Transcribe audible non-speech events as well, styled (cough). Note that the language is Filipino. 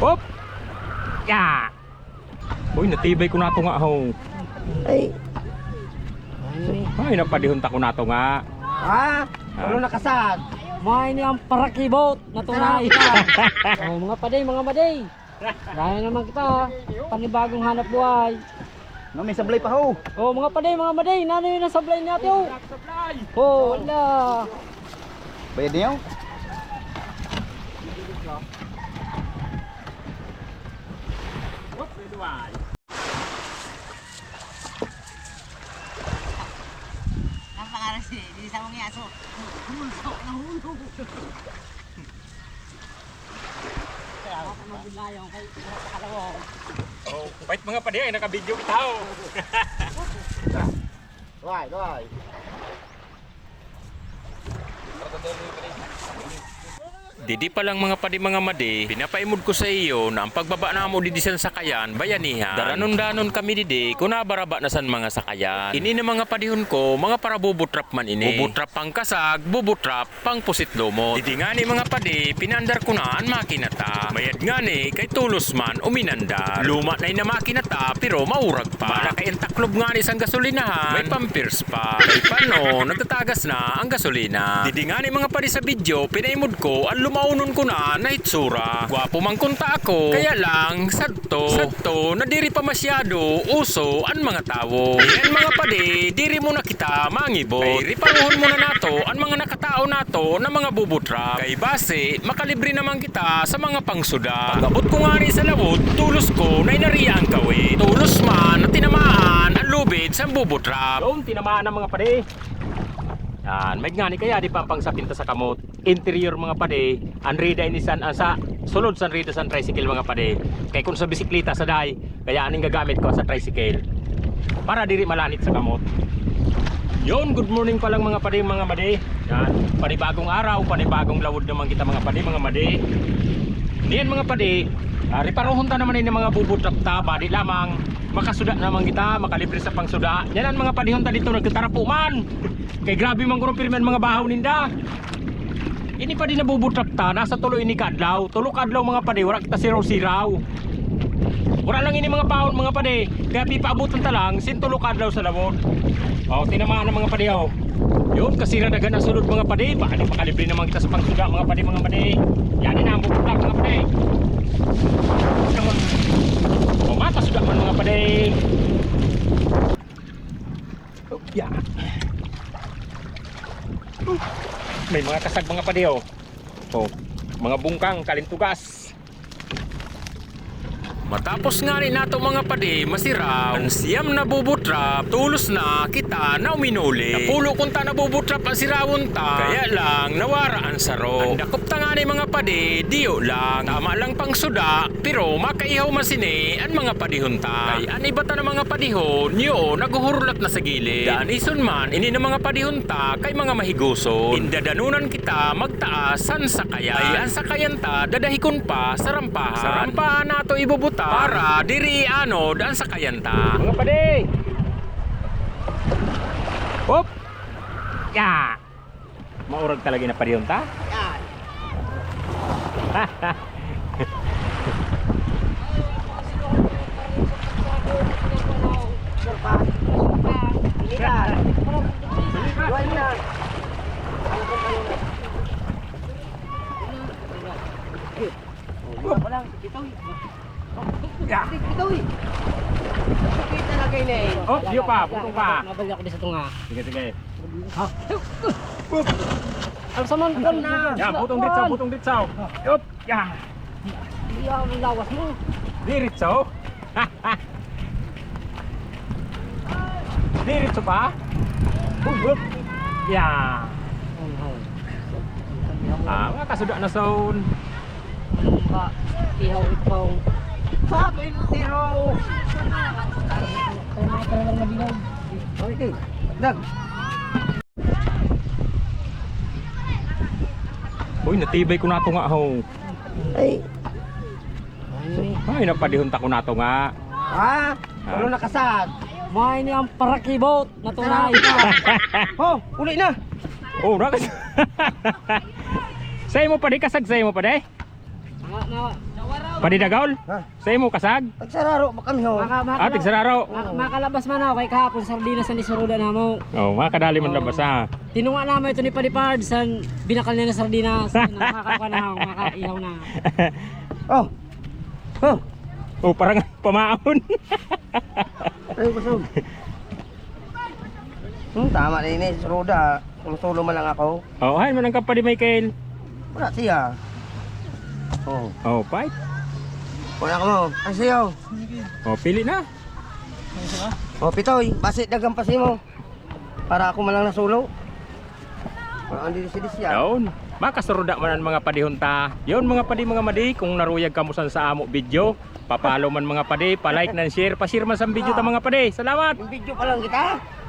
Hop! Ya! Uy, natibay ko na to nga ho. Ay, Ay, napadihon ta ko na to nga. ha? Ano nakasag? May ni ang parakibot na tunay. (laughs) oh, mga paday, mga maday. Kaya naman kita, panibagong hanap buhay. No, may sablay pa ho. Oh, mga paday, mga maday, nano yun ang sablay natin. Oh, oh wala. Bayad niyo? Ang pangalan si di sa mga aso. Hulso, nahulog. Ako magbilayang kay kalawang. Oh, bait mga padi ay naka-video kita ho. Right, right. Didi pa lang mga padi mga madi, pinapaimod ko sa iyo na ang pagbaba na mo didi sa sakayan, bayanihan. Daranon-danon kami didi, kunabaraba na san mga sakayan. Ini na mga padihon ko, mga para bubutrap man ini. Bubutrap pang kasag, bubutrap pang pusit lomot. Didi nga ni mga padi, pinandar ko na ang makinata. Bayad nga ni, kay tulos man, uminandar. Luma na na makinata, pero maurag pa. Para kay taklob nga ni sang gasolinahan, may pampirs pa. Kay pano, nagtatagas na ang gasolina. Didi nga ni mga padi sa video, pinaimod ko, ang lumaunon ko na na itsura. Gwapo man kunta ako, kaya lang, sadto. Sadto, na diri pa masyado, uso ang mga tao. Yan mga padi, diri mo na kita mangibot. Kay riparuhon muna nato ang mga nakatao nato na mga bubutrap. Kay base, makalibre naman kita sa mga pangsuda. Pagabot ko nga ni sa lawod, tulos ko na inariya ang kawit. Tulos man na tinamaan ang lubid sa bubutrap. Doon, tinamaan ng mga padi. Yan, may nga ni kaya di pa pang sa pinta sa kamot. Interior mga padi, anrida ini san ah, sa sulod san rida san tricycle mga padi. Kay kung sa bisikleta sa day, kaya aning gagamit ko sa tricycle. Para diri malanit sa kamot. Yon, good morning pa lang mga padi mga madi. Yan, panibagong araw, panibagong lawod naman kita mga padi mga madi. Niyan mga padi, uh, riparohon ta naman ini mga bubutrap ta, badi lamang makasuda naman kita, makalibre sa pangsuda. Yan ang mga padihon ta dito nagkatarapo man. Kay grabe man pirmen mga bahaw ninda. Ini pa din nabubutrap ta, nasa tulo ini kadlaw. Tulo kadlaw mga padi, wala kita siraw-siraw. Wala lang ini mga paon mga padi. Kaya pipaabutan ta lang, sintulo kadlaw sa lamon. Oh, tinamaan ng mga padi oh. Yun, kasi nadagan ang sulod mga padi. Baka di makalibre naman kita sa pangsuda mga padi mga padi. Yan na ang bubutrap mga padi. O mapasuda man mga padi. Oh, yeah. May mga kasag mga padi oh. Oh, mga bungkang kalintugas. Matapos nga rin nato mga padi masiraw. Ang siyam na bubutrap tulos na kita na uminuli. Napulo kung ta nabubutrap ang sirawon ta. Kaya lang nawara ang saro ang dakop ta nga ni mga padi diyo lang. Tama lang pang suda pero makaihaw masini ang mga padihon ta. Kay ani ba ta na mga padihon yo naguhurulat na sa gilid. Daan ison man ini na mga padihon ta kay mga mahiguson indadanunan kita magtaas san sakayan. Ay ang sakayan ta dadahikon pa sa rampahan. Sa rampahan ibubuta para diri ano daan sakayan ta Mga padi. Hop. Ya. Maurag talaga na padihon ta. Yan. Ya. Kita lagay na eh. Oh, diyo pa, butong pa. Nabalik ako di sa tunga. Sige, sige. Ang saman kan na. Ya, butong ditsaw, butong ditsaw. Hop. Ya. Ako ang lawas mo. Diritso. Diritso pa. Hop. Ya. Ah, makasuda na soon. Anong ka? Ihaw ikaw. Sabi ng tiro. Kaya mga talagang mabilaw. Okay. Dag. Uy, natibay ko na to nga ho. Ay, Ay, napadihon ta ko na to nga. ha? Ano nakasag? May ni ang parakibot na tunay. (laughs) Oh, uli na. Oh, nakas. (laughs) Say mo pa di kasag say mo pa di. Nga na Padi dagaol? Ha? Sa imo kasag? Tagsararo ba kami ho? Maka, makala, Atik sararo. ma- makalabas man ako kay kahapon sardinas sa nisuruda na mo. Oh, makadali man labas ha. Tinunga naman ito ni Palipard sa binakal niya na sardinas. Nakakakuha na ako, makaihaw na. (laughs) Oh. Oh. Oh, parang (laughs) pamaon. Ay, kusog. Hmm, tama na ini. Roda. Sumusulo man lang ako. oh, hay man ang kapadi Michael. Wala siya. Oh. Oh, fight. Wala mo. Ay siya. Oh, pili na. Oh, pitoy. Basit dagang pasi mo. Para ako man lang nasulo. Wala ang dilis-dilis yan. Yun. Makasuruda man ang mga padihon ta. Yun mga padi mga madi, kung naruyag ka mo sa amo video, papalo man mga padi, pa-like and share, pa-share man sa video ta mga padi. Salamat! Yung video pa lang kita.